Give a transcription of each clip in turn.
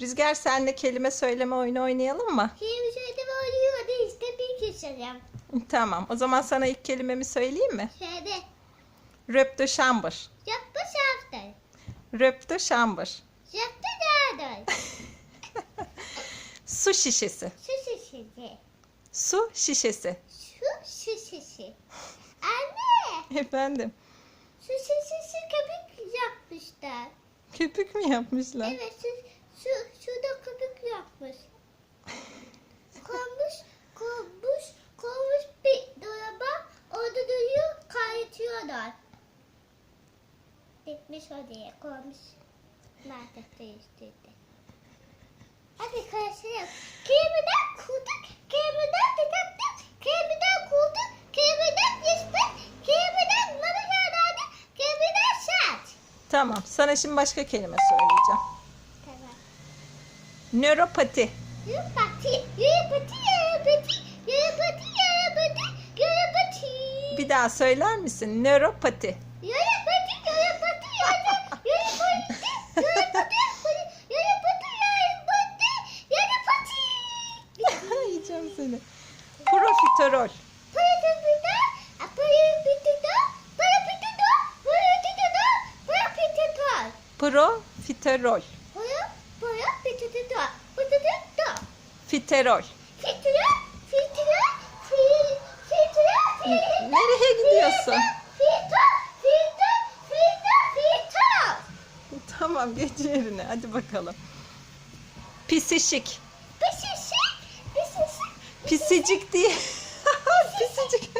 Rüzgar senle kelime söyleme oyunu oynayalım mı? Şimdi şöyle oluyor işte bir geçeceğim. Tamam. O zaman sana ilk kelimemi söyleyeyim mi? Şöyle Röp de chambre. yapma şaftır. Röp de chambre. Yaptı nerede? Su şişesi. Şu şişesi. Su şişesi. Şu şişesi. Anne. Efendim. Şu şişesi köpük yapmışlar. Köpük mü yapmışlar? Evet şu, şu, şurada köpük yapmış. Konmuş, konmuş, konmuş bir dolaba orada duruyor kaynatıyorlar. Bitmiş oraya koymuş. Nerede değiştirdi. Hadi karıştıralım. Kemiğden kurduk, kemiğden tıkattım, kemiğden kurduk, kemiğden dispet, kemiğden manaşarlardı, kemiğden şart. Tamam. Sana şimdi başka kelime söyleyeceğim. Nöropati. Yürüpati, yürüpati, yürüpati, yürüpati, yürüpati. Bir daha söyler misin? Nöropati. Yürüpati, yürüpati, yürüpati, yürüpati, yürüpati, yürüpati, yürüpati. Yiyeceğim seni. Profiterol. Parapitida. Profiterol. Fiterol. Nereye gidiyorsun? Fita. Tamam geç yerine. Hadi bakalım. Pisişik. Pisişik, pisişik, Pisicik diye. Pisicik.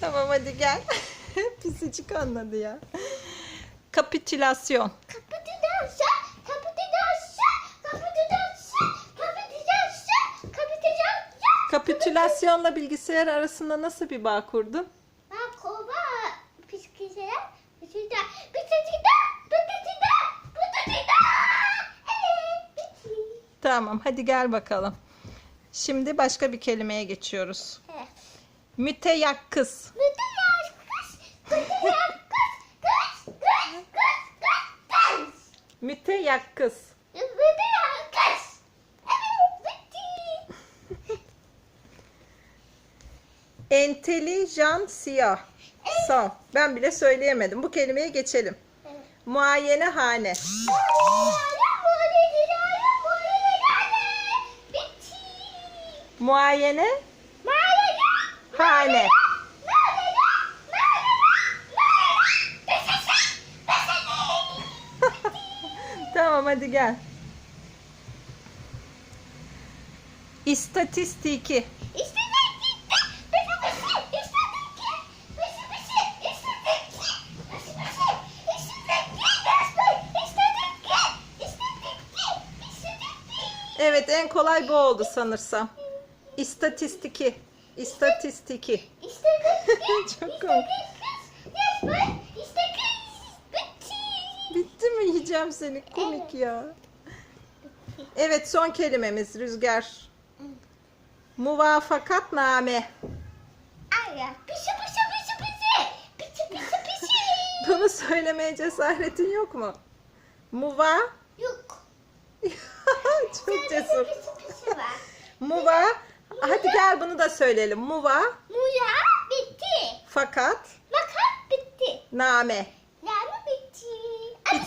tamam hadi gel. Pisicik anladı ya. Kapitülasyon. Kapıtıdansa, kapıtıdansa, kapıtıdansa, kapıtıdansa, kapıtıdansa. Kapitülasyonla bilgisayar arasında nasıl bir bağ kurdun? Ben kova psikide, psikide, psikide. Evet, bitti. Tamam hadi gel bakalım. Şimdi başka bir kelimeye geçiyoruz. Evet. Müteyakkız. Müthiş kız, müthiş kız, kız, kız, kız, kız, kız. Müteyakkız. Müthiş kız. Evet, bitti. Entelijansiya. Sağ. Ben bile söyleyemedim. Bu kelimeye geçelim. Evet. Muayenehane. Muayene Mağaraya, hane. mağaraya, mağaraya, mağaraya. Pisişik, pisişik. Tamam hadi gel. İstatistiki. Evet en kolay bu oldu sanırsam. İstatistiki. İstatistiki. Çok komik. Yiyeceğim seni? Komik ya. Evet son kelimemiz Rüzgar. Muvafakatname. Aya, pisi pisi pisi pisi. Pisi pisi pisi. Bunu söylemeye cesaretin yok mu? Muva. Yok. Çok cesur. Pisi pisi var. Muva. Hadi gel bunu da söyleyelim. Muva. Muya bitti. Fakat. Makat bitti. Name.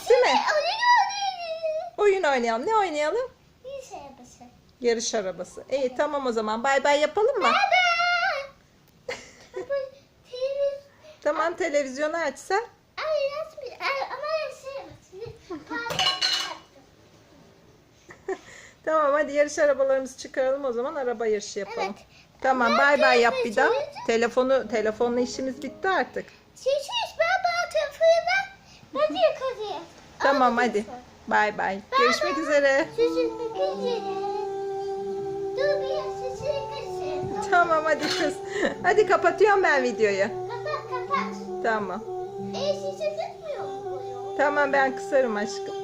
Bitti mi? Oyun oynayalım. Ne oynayalım? Şey yapasın. Yarış arabası. İyi tamam o zaman. Bay bay yapalım mı? Baba, televizyon. Tamam televizyonu. Pardon. Tamam hadi yarış arabalarımızı çıkaralım o zaman araba yarışı yapalım. Evet. Tamam bay bay yap bir daha. Telefonu telefonla işimiz bitti artık. Şey şey baba telefonu ben. Ben de yakalayayım. Tamam hadi. Bay bay. Görüşmek üzere. Dur bir. Tamam hadi kız. Hadi kapatıyorum ben videoyu. Kapat kapat. Tamam. E gitmiyor mu? Tamam ben kısarım aşkım.